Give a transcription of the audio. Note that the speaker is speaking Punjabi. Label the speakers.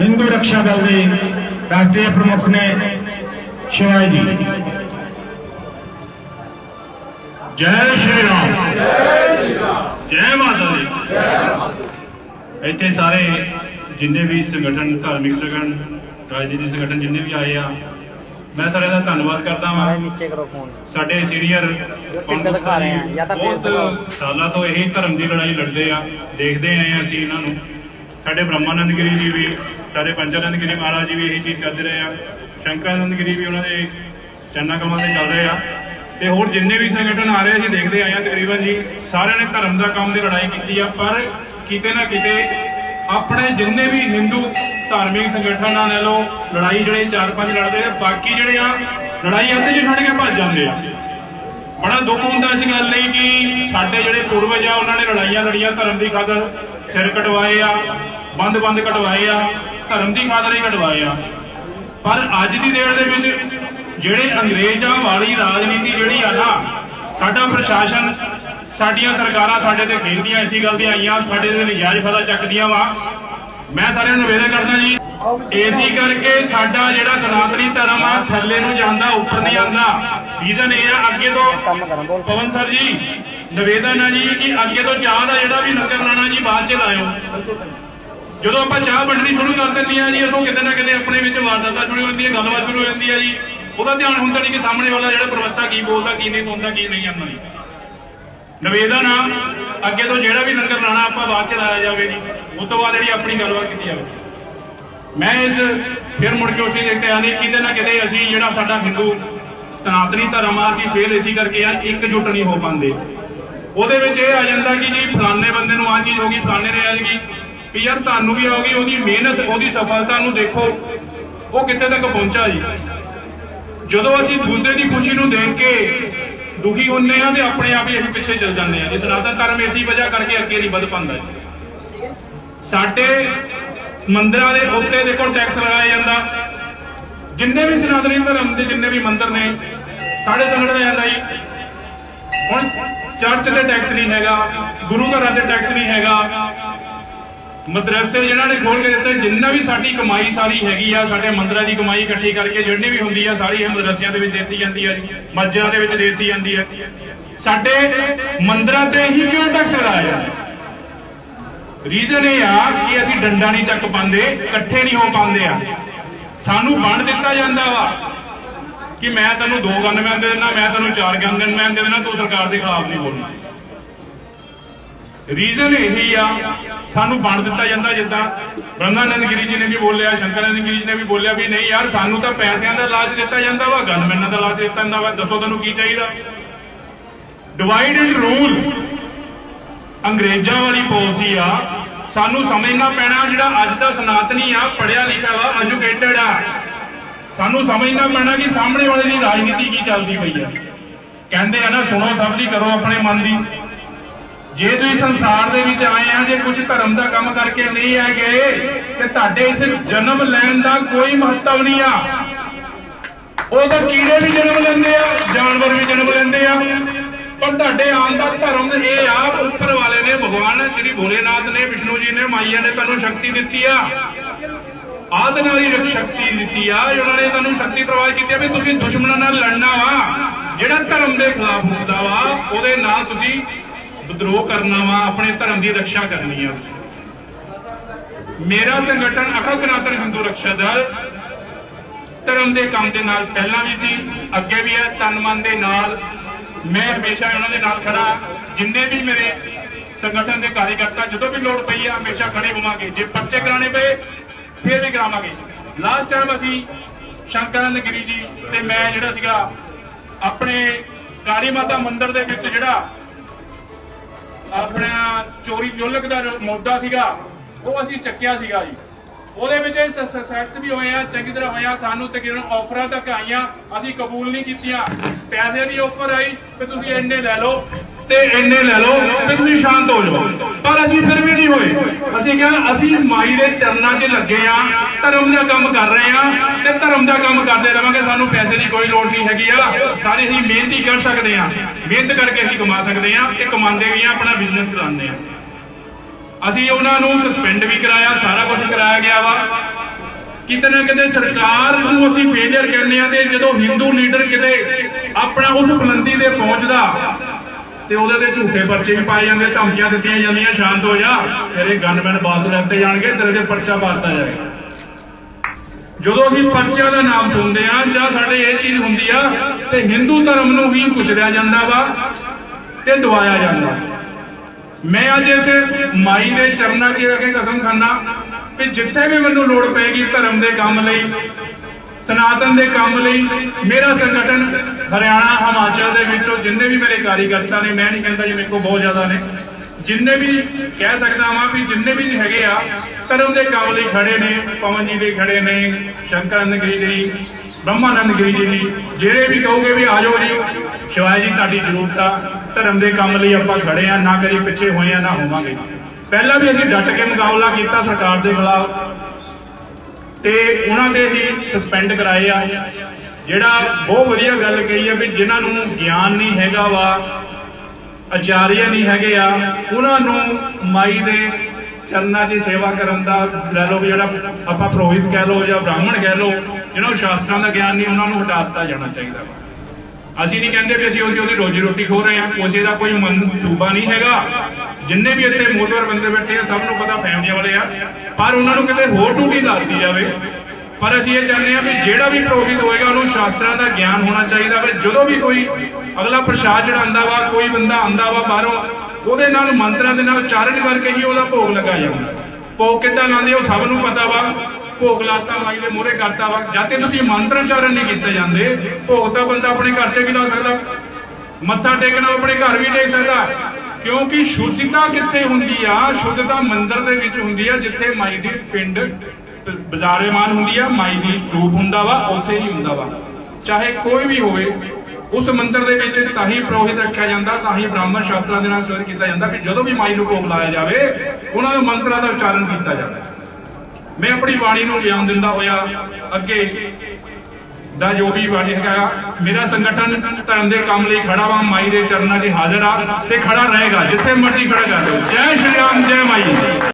Speaker 1: ਹਿੰਦੂ ਰੱਖਿਆ ਦਲ ਦੇ ਰਾਸ਼ਟਰੀ ਪ੍ਰਮੁੱਖ ਨੇ ਸ਼ਿਵਾਈ ਜੀ। ਜੈ ਸ਼੍ਰੀ ਰਾਮ। ਜੈ ਸ਼੍ਰੀ ਰਾਮ ਜੈ ਮਾਤਾ ਦੀ। ਇੱਥੇ ਸਾਰੇ ਜਿੰਨੇ ਵੀ ਸੰਗਠਨ ਧਾਰਮਿਕ ਸੰਗਠਨ ਰਾਜਨੀਤਿਕ ਸੰਗਠਨ ਜਿੰਨੇ ਵੀ ਆਏ ਆ ਮੈਂ ਸਾਰਿਆਂ ਦਾ ਧੰਨਵਾਦ ਕਰਦਾ ਹਾਂ
Speaker 2: ਨੀਚੇ ਕਰੋ ਫੋਨ
Speaker 1: ਸਾਡੇ ਸੀਨੀਅਰ
Speaker 2: ਟਿਕਟ ਦਿਖਾ ਰਹੇ ਆ ਜਾਂ ਤਾਂ ਫੇਸ
Speaker 1: ਬਹੁਤ ਸਾਲਾਂ ਤੋਂ ਇਹੀ ਧਰਮ ਦੀ ਲੜਾਈ ਲੜਦੇ ਆ ਦੇਖਦੇ ਆਏ ਆ ਅਸੀਂ ਇਹਨਾਂ ਨੂੰ। ਸਾਡੇ ਬ੍ਰਹਮਾਨੰਦ ਗਿਰੀ ਜੀ ਵੀ ਸਾਡੇ ਪੰਚਾਨੰਦ ਗਿਰੀ ਮਹਾਰਾਜ ਜੀ ਵੀ ਇਹੀ ਚੀਜ਼ ਕਰਦੇ ਰਹੇ ਆ। ਸ਼ੰਕਰਾਨੰਦ ਗਿਰੀ ਵੀ ਉਹਨਾਂ ਦੇ ਚੰਨਾ ਕਮਾਂ ਤੇ ਚੱਲ ਰਹੇ ਆ। ਤੇ ਹੋਰ ਜਿੰਨੇ ਵੀ ਸੰਗਠਨ ਆ ਰਹੇ ਅਸੀਂ ਦੇਖਦੇ ਆਏ ਆ ਤਕਰੀਬਨ ਜੀ, ਸਾਰਿਆਂ ਨੇ ਧਰਮ ਦਾ ਕੰਮ ਦੀ ਲੜਾਈ ਕੀਤੀ ਆ, ਪਰ ਕਿਤੇ ਨਾ ਕਿਤੇ ਆਪਣੇ ਜਿੰਨੇ ਵੀ ਹਿੰਦੂ ਧਾਰਮਿਕ ਸੰਗਠਨਾਂ ਨਾਲੋਂ ਲੜਾਈ ਜਿਹੜੇ ਚਾਰ ਪੰਜ ਲੜਦੇ ਆ, ਬਾਕੀ ਜਿਹੜੇ ਆ, ਲੜਾਈ ਅੰਤ 'ਚ ਛੱਡ ਕੇ ਭੱਜ ਜਾਂਦੇ ਆ। ਬੜਾ ਦੁੱਖ ਹੁੰਦਾ ਇਸ ਗੱਲ ਲਈ ਕਿ ਸਾਡੇ ਜਿਹੜੇ ਪੂਰਵਜ ਆ ਉਹਨਾਂ ਨੇ ਲੜਾਈਆਂ ਲੜੀਆਂ ਧਰਮ ਦੀ ਖਾਤਰ ਸਿਰ ਕਟਵਾਏ ਆ, ਬੰਦ-ਬੰਦ ਕਟਵਾਏ ਆ। ਧਰਮ ਦੀ ਖਾਤਰ ਹੀ ਕਟਵਾਏ ਆ। ਪਰ ਅੱਜ ਦੀ ਦੇਰ ਦੇ ਵਿੱਚ ਜਿਹੜੇ ਅੰਗਰੇਜ਼ਾਂ ਵਾਲੀ ਰਾਜਨੀਤੀ ਜਿਹੜੀ ਆ ਨਾ, ਸਾਡਾ ਪ੍ਰਸ਼ਾਸਨ, ਸਾਡੀਆਂ ਸਰਕਾਰਾਂ ਸਾਡੇ ਤੇ ਖੇਡਦੀਆਂ, ਇਸੀ ਗੱਲ ਦੀਆਂ ਆਈਆਂ, ਸਾਡੇ ਤੇ ਨਜਾਇਜ਼ ਫਾਇਦਾ ਚੱਕਦੀਆਂ ਵਾ। ਮੈਂ ਸਾਰਿਆਂ ਨੂੰ ਨਿਵੇਦਨ ਕਰਦਾ ਜੀ, ਏਸੀ ਕਰਕੇ ਸਾਡਾ ਜਿਹੜਾ ਸਨਾਤਨੀ ਧਰਮ ਆ, ਥੱਲੇ ਨੂੰ ਜਾਂਦਾ, ਉੱਪਰ ਨਹੀਂ ਆਉਂਦਾ। ਰੀਜ਼ਨ ਇਹ ਆ, ਅੱਗੇ ਤੋਂ ਪਵਨ ਸਰ ਜੀ, ਨਿਵੇਦਨ ਆ ਜੀ ਕਿ ਅੱਗੇ ਤੋਂ ਚਾਹ ਦਾ ਜਿਹੜਾ ਵੀ ਲੰਗਰ ਲਾਣਾ ਜੀ, ਬਾਅਦ ਚ ਲਾਇਓ। ਜਦੋਂ ਆਪਾਂ ਚਾਹ ਵੰਡਣੀ ਸ਼ੁਰੂ ਕਰ ਦਿੰਦੇ ਆ ਜੀ ਉਦੋਂ ਕਿਤੇ ਨਾ ਕਿਤੇ ਆਪਣੇ ਵਿੱਚ ਵਾਰਦਾਤਾਂ ਸ਼ੁਰੂ ਹੋ ਜਾਂਦੀ ਹੈ ਗੱਲਬਾਤ ਸ਼ੁਰੂ ਹੋ ਜਾਂਦੀ ਹੈ ਜੀ। ਉਹਦਾ ਧਿਆਨ ਹੁੰਦਾ ਨਹੀਂ ਕਿ ਸਾਹਮਣੇ ਵਾਲਾ ਜਿਹੜਾ ਪ੍ਰਵਕਤਾ ਕੀ ਬੋਲਦਾ, ਕੀ ਨਹੀਂ ਸੁਣਦਾ, ਕੀ ਨਹੀਂ ਆਉਂਦਾ ਜੀ। ਨਿਵੇਦਨ ਆ, ਅੱਗੇ ਤੋਂ ਜਿਹੜਾ ਵੀ ਲੰਗਰ ਲਾਣਾ ਆਪਾਂ ਬਾਅਦ ਚ ਲਾਇਆ ਜਾਵੇ ਜੀ, ਉਸ ਤੋਂ ਬਾਅਦ ਜਿਹੜੀ ਆਪਣੀ ਗੱਲਬਾਤ ਕੀਤੀ ਜਾਵੇ। ਮੈਂ ਇਸ ਫਿਰ ਮੁੜ ਕੇ ਉਸੇ ਦੇਖਦੇ ਆ ਕਿਤੇ ਨਾ ਕਿਤੇ ਅਸੀਂ ਜਿਹੜਾ ਸਾਡਾ ਹਿੰਦੂ ਸਨਾਤਨੀ ਧਰਮ ਆ, ਅਸੀਂ ਫਿਰ ਇਸੇ ਕਰਕੇ ਆ ਇਕਜੁੱਟ ਨਹੀਂ ਹੋ ਪਾਉਂਦੇ। ਉਹਦੇ ਵਿੱਚ ਇਹ ਆ ਜਾਂਦਾ ਕਿ ਜੀ, ਫਲਾਣੇ ਬੰਦੇ ਨੂੰ ਆ ਚੀਜ਼ ਹੋ ਗਈ, ਫਲਾਣੇ ਨੇ ਆ ਗਈ। ਵੀ ਯਾਰ ਤੁਹਾਨੂੰ ਵੀ ਆਉਗੀ ਉਹਦੀ ਮਿਹਨਤ, ਉਹਦੀ ਸਫਲਤਾ ਨੂੰ ਦੇਖੋ। ਉਹ ਕਿੱਥੇ ਤੱਕ ਪਹੁੰਚਾ ਜੀ? ਜਦੋਂ ਅਸੀਂ ਦੂਸਰੇ ਦੀ ਖੁਸ਼ੀ ਨੂੰ ਦੇਖ ਕੇ ਦੁਖੀ ਹੁੰਨੇ ਆ ਤੇ ਆਪਣੇ ਆਪ ਹੀ ਅਸੀਂ ਪਿੱਛੇ ਚੱਲ ਜਾਂਦੇ ਆ ਜੀ ਸਨਾਤਨ ਧਰਮ ਇਸੀ ਵਜ੍ਹਾ ਕਰਕੇ ਅੱਗੇ ਨਹੀਂ ਵੱਧ ਪਾਉਂਦਾ ਜੀ। ਸਾਡੇ ਮੰਦਰਾਂ ਦੇ ਉੱਤੇ ਦੇਖੋ ਟੈਕਸ ਲਗਾਇਆ ਜਾਂਦਾ। ਜਿੰਨੇ ਵੀ ਸਨਾਤਨੀ ਧਰਮ ਦੇ ਜਿੰਨੇ ਵੀ ਮੰਦਰ ਨੇ, ਸਾਡੇ ਸੰਗਠਨ ਜਾਂਦਾ ਜੀ, ਹੁਣ ਚਰਚ ਤੇ ਟੈਕਸ ਨਹੀਂ ਹੈਗਾ, ਗੁਰੂ ਘਰਾਂ 'ਤੇ ਟੈਕਸ ਨਹੀਂ ਹੈਗਾ ਮਦਰਸੇ ਜਿਹਨਾਂ ਨੇ ਖੋਲ ਕੇ ਦਿੱਤੇ ਜਿੰਨਾ ਵੀ ਸਾਡੀ ਕਮਾਈ ਸਾਰੀ ਹੈਗੀ ਆ, ਸਾਡੇ ਮੰਦਰਾਂ ਦੀ ਕਮਾਈ ਇਕੱਠੀ ਕਰਕੇ ਜਿਹੜੀ ਵੀ ਹੁੰਦੀ ਆ, ਸਾਰੀ ਇਹ ਮਦਰਸਿਆਂ ਦੇ ਵਿੱਚ ਦਿੱਤੀ ਜਾਂਦੀ ਆ ਜੀ, ਮਸਜਿਦਾਂ ਦੇ ਵਿੱਚ ਦਿੱਤੀ ਜਾਂਦੀ ਆ। ਸਾਡੇ ਮੰਦਰਾਂ ਤੇ ਹੀ ਕਿਉਂ ਟੈਕਸ ਲਗਾਇਆ ਰੀਜ਼ਨ ਇਹ ਆ ਕਿ ਅਸੀਂ ਡੰਡਾ ਨਹੀਂ ਚੱਕ ਪਾਉਂਦੇ, ਇਕੱਠੇ ਨਹੀਂ ਹੋ ਪਾਉਂਦੇ ਆ। ਸਾਨੂੰ ਵੰਡ ਦਿੱਤਾ ਜਾਂਦਾ ਵਾ ਕਿ ਮੈਂ ਤੈਨੂੰ ਦੋ ਗਨਮੈਨ ਦੇ ਦੇਣਾ ਮੈਂ ਤੈਨੂੰ ਚਾਰ ਗਨਮੈਨ ਦੇ ਦੇਣਾ ਤੂੰ ਸਰਕਾਰ ਦੇ ਖਿਲਾਫ ਨਹੀਂ ਬੋਲਣਾ। ਰੀਜ਼ਨ ਇਹੀ ਆ, ਸਾਨੂੰ ਬਣ ਦਿੱਤਾ ਜਾਂਦਾ ਜਿੱਦਾਂ ਬ੍ਰਹਮਾਨੰਦ ਗਿਰੀ ਜੀ ਨੇ ਵੀ ਬੋਲਿਆ, ਸ਼ੰਕਰਾਨੰਦ ਗਿਰੀ ਜੀ ਨੇ ਵੀ ਬੋਲਿਆ ਵੀ ਨਹੀਂ ਯਾਰ, ਸਾਨੂੰ ਤਾਂ ਪੈਸਿਆਂ ਦਾ ਲਾਲਚ ਦਿੱਤਾ ਜਾਂਦਾ ਵਾ, ਗਨਮੈਨਾਂ ਦਾ ਲਾਲਚ ਦਿੱਤਾ ਜਾਂਦਾ ਵਾ, ਦੱਸੋ ਤੁਹਾਨੂੰ ਕੀ ਚਾਹੀਦਾ? ਡਿਵਾਈਡ ਐਂਡ ਰੂਲ ਅੰਗਰੇਜ਼ਾਂ ਵਾਲੀ ਪਾਲਿਸੀ ਆ, ਸਾਨੂੰ ਸਮਝਣਾ ਪੈਣਾ ਜਿਹੜਾ ਅੱਜ ਦਾ ਸਨਾਤਨੀ ਆ ਪੜਿਆ ਲਿਖਿਆ ਵਾ ਐਜੂਕੇਟਡ ਆ। ਸਾਨੂੰ ਸਮਝਣਾ ਪੈਣਾ ਕਿ ਸਾਹਮਣੇ ਵਾਲੇ ਦੀ ਰਾਜਨੀਤੀ ਕੀ ਚੱਲਦੀ ਪਈ ਆ। ਕਹਿੰਦੇ ਆ ਨਾ, ਸੁਣੋ ਸਭ ਦੀ, ਕਰੋ ਆਪਣੇ ਮਨ ਦੀ। ਜੇ ਤੁਸੀਂ ਸੰਸਾਰ ਦੇ ਵਿੱਚ ਆਏ ਆ, ਜੇ ਕੁਝ ਧਰਮ ਦਾ ਕੰਮ ਕਰਕੇ ਨਹੀਂ ਆ ਗਏ, ਤੇ ਤੁਹਾਡੇ ਇਸ ਜਨਮ ਲੈਣ ਦਾ ਕੋਈ ਮਹੱਤਵ ਨਹੀਂ ਆ। ਉਹ ਤਾਂ ਕੀੜੇ ਵੀ ਜਨਮ ਲੈਂਦੇ ਆ, ਜਾਨਵਰ ਵੀ ਜਨਮ ਲੈਂਦੇ ਆ। ਪਰ ਤੁਹਾਡੇ ਆਉਣ ਦਾ ਧਰਮ ਇਹ ਆ, ਉੱਪਰ ਵਾਲੇ ਨੇ ਭਗਵਾਨ, ਸ਼੍ਰੀ ਭੋਲੇਨਾਥ ਨੇ, ਵਿਸ਼ਨੂੰ ਜੀ ਨੇ, ਮਾਈਆ ਨੇ ਤੁਹਾਨੂੰ ਸ਼ਕਤੀ ਦਿੱਤੀ ਆ। ਆਦ ਨਾਲ ਹੀ ਸ਼ਕਤੀ ਦਿੱਤੀ ਆ, ਉਹਨਾਂ ਨੇ ਤੁਹਾਨੂੰ ਸ਼ਕਤੀ ਪ੍ਰਵਾਨ ਕੀਤੀ ਆ ਵੀ ਤੁਸੀਂ ਦੁਸ਼ਮਣਾਂ ਨਾਲ ਲੜਨਾ ਵਾ। ਜਿਹੜਾ ਧਰਮ ਦੇ ਖਿਲਾਫ ਹੁੰਦਾ ਵਾ, ਉਹਦੇ ਨਾਲ ਤੁਸੀਂ ਵਿਦਰੋਹ ਕਰਨਾ ਵਾ, ਆਪਣੇ ਧਰਮ ਦੀ ਰੱਖਿਆ ਕਰਨੀ ਆ। ਮੇਰਾ ਸੰਗਠਨ ਅਖੰਡ ਸਨਾਤਨ ਹਿੰਦੂ ਰੱਖਿਆ ਦਲ ਧਰਮ ਦੇ ਕੰਮ ਦੇ ਨਾਲ ਪਹਿਲਾਂ ਵੀ ਸੀ, ਅੱਗੇ ਵੀ ਹੈ, ਤਨ ਮਨ ਦੇ ਨਾਲ। ਮੈਂ ਹਮੇਸ਼ਾ ਉਹਨਾਂ ਦੇ ਨਾਲ ਖੜਾ, ਜਿੰਨੇ ਵੀ ਮੇਰੇ ਸੰਗਠਨ ਦੇ ਕਾਰਜਕਰਤਾ ਜਦੋਂ ਵੀ ਲੋੜ ਪਈ ਆ, ਹਮੇਸ਼ਾ ਖੜੇ ਹੋਵਾਂਗੇ। ਜੇ ਪਰਚੇ ਕਰਾਣੇ ਪਏ, ਫਿਰ ਵੀ ਕਰਾਵਾਂਗੇ। ਲਾਸਟ ਟਾਈਮ ਅਸੀਂ ਸ਼ੰਕਰਾਨੰਦ ਗਿਰੀ ਜੀ ਤੇ ਮੈਂ ਜਿਹੜਾ ਸੀਗਾ, ਆਪਣੇ ਕਾਲੀ ਮਾਤਾ ਮੰਦਿਰ ਦੇ ਵਿੱਚ ਜਿਹੜਾ ਆਪਣਾ ਚੋਰੀ ਜੁਲਕ ਦਾ ਮੋਢਾ ਸੀਗਾ, ਉਹ ਅਸੀਂ ਚੱਕਿਆ ਸੀਗਾ ਜੀ। ਉਹਦੇ ਵਿੱਚ ਸਕਸੈਸ ਵੀ ਹੋਏ ਆ, ਚੰਗੀ ਤਰ੍ਹਾਂ ਹੋਇਆ ਸਾਨੂੰ ਤਕਰੀਬਨ ਆਫਰਾਂ ਤੱਕ ਆਈਆਂ, ਅਸੀਂ ਕਬੂਲ ਨਹੀਂ ਕੀਤੀਆਂ। ਪੈਸੇ ਦੀ ਆਫਰ ਆਈ, ਤੇ ਤੁਸੀਂ ਇੰਨੇ ਲੈ ਲਓ। ਤੇ ਇੰਨੇ ਲੈ ਲਓ ਤੇ ਤੁਸੀਂ ਸ਼ਾਂਤ ਹੋ ਜਾਓ। ਪਰ ਅਸੀਂ ਫਿਰ ਵੀ ਨਹੀਂ ਹੋਏ। ਅਸੀਂ ਕਿਹਾ, ਅਸੀਂ ਮਾਈ ਦੇ ਚਰਨਾਂ 'ਚ ਲੱਗੇ ਆ, ਧਰਮ ਦਾ ਕੰਮ ਕਰ ਰਹੇ ਆ ਤੇ ਧਰਮ ਦਾ ਕੰਮ ਕਰਦੇ ਰਵਾਂਗੇ। ਸਾਨੂੰ ਪੈਸੇ ਦੀ ਕੋਈ ਲੋੜ ਨਹੀਂ ਹੈਗੀ ਆ। ਸਾਰੇ ਅਸੀਂ ਮਿਹਨਤ ਕਰ ਸਕਦੇ ਆ। ਮਿਹਨਤ ਕਰਕੇ ਅਸੀਂ ਕਮਾ ਸਕਦੇ ਆ ਤੇ ਕਮਾਉਂਦੇ ਵੀ ਆ, ਆਪਣਾ ਬਿਜ਼ਨਸ ਚਲਾਉਂਦੇ ਆ। ਅਸੀਂ ਉਹਨਾਂ ਨੂੰ ਸਸਪੈਂਡ ਵੀ ਕਰਾਇਆ, ਸਾਰਾ ਕੁਝ ਕਰਾਇਆ ਗਿਆ ਵਾ। ਕਿਤੇ ਨਾ ਕਿਤੇ ਸਰਕਾਰ ਨੂੰ ਅਸੀਂ ਫੇਲਿਅਰ ਕਹਿੰਦੇ ਆ ਤੇ ਜਦੋਂ ਹਿੰਦੂ ਲੀਡਰ ਕਿਤੇ ਆਪਣਾ ਉਸ ਬੁਲੰਦੀ ਤੇ ਪਹੁੰਚਦਾ ਤੇ ਉਹਦੇ ਤੇ ਝੂਠੇ ਪਰਚੇ ਵੀ ਪਾਏ ਜਾਂਦੇ, ਧਮਕੀਆਂ ਦਿੱਤੀਆਂ ਜਾਂਦੀਆਂ, ਸ਼ਾਂਤ ਹੋ ਜਾ। ਤੇਰੇ ਗਨਮੈਨ ਬਾਸ ਲੈਤੇ ਜਾਣਗੇ, ਤੇਰੇ ਤੇ ਪਰਚਾ ਪਾਤਾ ਜਾਏਗਾ ਜਦੋਂ ਅਸੀਂ ਪਰਚਿਆਂ ਦਾ ਨਾਮ ਸੁਣਦੇ ਆ ਜਾਂ ਸਾਡੇ ਇਹ ਚੀਜ਼ ਹੁੰਦੀ ਆ, ਤੇ ਹਿੰਦੂ ਧਰਮ ਨੂੰ ਹੀ ਕੁਚਲਿਆ ਜਾਂਦਾ ਵਾ ਤੇ ਦਵਾਇਆ ਜਾਂਦਾ। ਮੈਂ ਅੱਜ ਇਸ ਮਾਈ ਦੇ ਚਰਨਾਂ 'ਚ ਆ ਕਸਮ ਖਾਨਾ ਕਿ ਜਿੱਥੇ ਵੀ ਮੈਨੂੰ ਲੋੜ ਪਏਗੀ ਧਰਮ ਦੇ ਕੰਮ ਲਈ ਸਨਾਤਨ ਦੇ ਕੰਮ ਲਈ ਮੇਰਾ ਸੰਗਠਨ ਹਰਿਆਣਾ, ਹਿਮਾਚਲ ਦੇ ਵਿੱਚੋਂ ਜਿੰਨੇ ਵੀ ਮੇਰੇ ਕਾਰੀਗਰਤਾ ਨੇ, ਮੈਂ ਨਹੀਂ ਕਹਿੰਦਾ ਜੀ ਮੇਰੇ ਕੋਲ ਬਹੁਤ ਜ਼ਿਆਦਾ ਨੇ, ਜਿੰਨੇ ਵੀ ਕਹਿ ਸਕਦਾ ਵਾਂ ਵੀ ਜਿੰਨੇ ਵੀ ਹੈਗੇ ਆ, ਧਰਮ ਦੇ ਕੰਮ ਲਈ ਖੜੇ ਨੇ, ਪਵਨ ਜੀ ਦੇ ਖੜੇ ਨੇ, ਸ਼ੰਕਰਾਨੰਦ ਗਿਰੀ ਜੀ ਬ੍ਰਹਮਾਨੰਦ ਗਿਰੀ ਜੀ ਦੀ, ਜਿਹੜੇ ਵੀ ਕਹੋਗੇ ਵੀ ਆ ਜਾਓ ਜੀ, ਸ਼ਿਵਾਏ ਜੀ ਤੁਹਾਡੀ ਜ਼ਰੂਰਤ ਆ, ਧਰਮ ਦੇ ਕੰਮ ਲਈ ਆਪਾਂ ਖੜੇ ਆ, ਨਾ ਕਦੀ ਪਿੱਛੇ ਹੋਏ ਆ, ਨਾ ਹੋਵਾਂਗੇ। ਪਹਿਲਾਂ ਵੀ ਅਸੀਂ ਡਟ ਕੇ ਮੁਕਾਬਲਾ ਕੀਤਾ ਸਰਕਾਰ ਦੇ ਖਿਲਾਫ ਤੇ ਉਹਨਾਂ ਦੇ ਹੀ ਸਸਪੈਂਡ ਕਰਾਏ ਆ। ਜਿਹੜਾ ਬਹੁਤ ਵਧੀਆ ਗੱਲ ਕਹੀ ਆ ਵੀ ਜਿਨ੍ਹਾਂ ਨੂੰ ਗਿਆਨ ਨਹੀਂ ਹੈਗਾ ਵਾ, ਆਚਾਰੀਆ ਨਹੀਂ ਹੈਗੇ ਆ, ਉਹਨਾਂ ਨੂੰ ਮਾਈ ਦੇ ਚਰਨਾਂ 'ਚ ਸੇਵਾ ਕਰਨ ਦਾ ਲੈ ਲਓ ਵੀ ਜਿਹੜਾ ਆਪਾਂ ਪ੍ਰੋਹਿਤ ਕਹਿ ਲਓ ਜਾਂ ਬ੍ਰਾਹਮਣ ਕਹਿ ਲਓ, ਜਿਹਨਾਂ ਨੂੰ ਸ਼ਾਸਤਰਾਂ ਦਾ ਗਿਆਨ ਨਹੀਂ, ਉਹਨਾਂ ਨੂੰ ਹਟਾ ਦਿੱਤਾ ਜਾਣਾ ਚਾਹੀਦਾ ਵਾ। ਅਸੀਂ ਨਹੀਂ ਕਹਿੰਦੇ ਵੀ ਅਸੀਂ ਉਹਦੀ ਉਹਦੀ ਰੋਜੀ ਰੋਟੀ ਖੋ ਰਹੇ ਹਾਂ ਕਿਸੇ ਦਾ ਕੋਈ ਮਨਸੂਬਾ ਨਹੀਂ ਹੈਗਾ। ਜਿੰਨੇ ਵੀ ਇੱਥੇ ਮੋਦਵਰ ਬੰਦੇ ਬੈਠੇ ਆ, ਸਭ ਨੂੰ ਪਤਾ ਫੈਮਲੀਆਂ ਵਾਲੇ ਆ। ਪਰ ਉਹਨਾਂ ਨੂੰ ਕਿਤੇ ਹੋਰ ਡਿਊਟੀ ਲਾਤੀ ਜਾਵੇ। ਪਰ ਅਸੀਂ ਇਹ ਚਾਹੁੰਦੇ ਆ ਵੀ ਜਿਹੜਾ ਵੀ ਪ੍ਰੋਹਿਤ ਹੋਏਗਾ, ਉਹਨੂੰ ਸ਼ਾਸਤਰਾਂ ਦਾ ਗਿਆਨ ਹੋਣਾ ਚਾਹੀਦਾ ਵਾ। ਜਦੋਂ ਵੀ ਕੋਈ ਅਗਲਾ ਪ੍ਰਸ਼ਾਦ ਚੜਾਉਂਦਾ ਵਾ, ਕੋਈ ਬੰਦਾ ਆਂਦਾ ਵਾ ਬਾਹਰੋਂ, ਉਹਦੇ ਨਾਲ ਮੰਤਰਾਂ ਦੇ ਨਾਲ ਉਚਾਰਨ ਕਰਕੇ ਹੀ ਉਹਦਾ ਭੋਗ ਲਗਾ ਜਾਂਦਾ। ਭੋਗ ਕਿੱਦਾਂ ਲਾਉਂਦੇ ਉਹ ਸਭ ਨੂੰ ਪਤਾ ਵਾ। ਭੋਗ ਲਾਤਾ, ਮਾਈ ਦੇ ਮੂਹਰੇ ਕਰਤਾ ਵਾ। ਜਦ ਤੇ ਤੁਸੀਂ ਮੰਤਰ ਉਚਾਰਨ ਨਹੀਂ ਕੀਤੇ ਜਾਂਦੇ। ਭੋਗ ਤਾਂ ਬੰਦਾ ਆਪਣੇ ਘਰ 'ਚ ਵੀ ਲਾ ਸਕਦਾ। ਮੱਥਾ ਟੇਕਣਾ ਆਪਣੇ ਘਰ ਵੀ ਟੇਕ ਸਕਦਾ। ਕਿਉਂਕਿ ਸ਼ੁੱਧਤਾ ਕਿੱਥੇ ਹੁੰਦੀ ਆ? ਸ਼ੁੱਧਤਾ ਮੰਦਿਰ ਦੇ ਵਿੱਚ ਹੁੰਦੀ ਆ, ਜਿੱਥੇ ਮਾਈ ਦੀ ਪਿੰਡ ਬਾਜ਼ਾਰੇਮਾਨ ਹੁੰਦੀ ਆ, ਮਾਈ ਦੀ ਸਰੂਪ ਹੁੰਦਾ ਵਾ, ਉੱਥੇ ਹੀ ਹੁੰਦਾ ਵਾ। ਚਾਹੇ ਕੋਈ ਵੀ ਹੋਵੇ, ਉਸ ਮੰਦਿਰ ਦੇ ਵਿੱਚ ਤਾਂ ਹੀ ਪ੍ਰੋਹਿਤ ਰੱਖਿਆ ਜਾਂਦਾ, ਤਾਂ ਹੀ ਬ੍ਰਾਹਮਣ ਸ਼ਾਸਤਰਾਂ ਦੇ ਨਾਲ ਸਿਰ ਕੀਤਾ ਜਾਂਦਾ ਕਿ ਜਦੋਂ ਵੀ ਮਾਈ ਨੂੰ ਭੋਗ ਲਾਇਆ ਜਾਵੇ, ਉਹਨਾਂ ਦੇ ਮੰਤਰਾਂ ਦਾ ਉਚਾਰਨ ਕੀਤਾ ਜਾਂਦਾ ਮੈਂ ਆਪਣੀ ਬਾਣੀ ਨੂੰ ਗਿਆਨ ਦਿੰਦਾ ਹੋਇਆ ਅੱਗੇ ਦਾ ਜੋ ਵੀ ਬਾਣੀ ਹੈਗਾ, ਮੇਰਾ ਸੰਗਠਨ ਧਰਮ ਦੇ ਕੰਮ ਲਈ ਖੜਾ ਵਾ, ਮਾਈ ਦੇ ਚਰਨਾਂ 'ਚ ਹਾਜ਼ਰ ਆ ਤੇ ਖੜਾ ਰਹੇਗਾ, ਜਿੱਥੇ ਮਰਜ਼ੀ ਖੜਾ ਕਰ ਲਓ। ਜੈ ਸ਼੍ਰੀ ਰਾਮ, ਜੈ ਮਾਈ।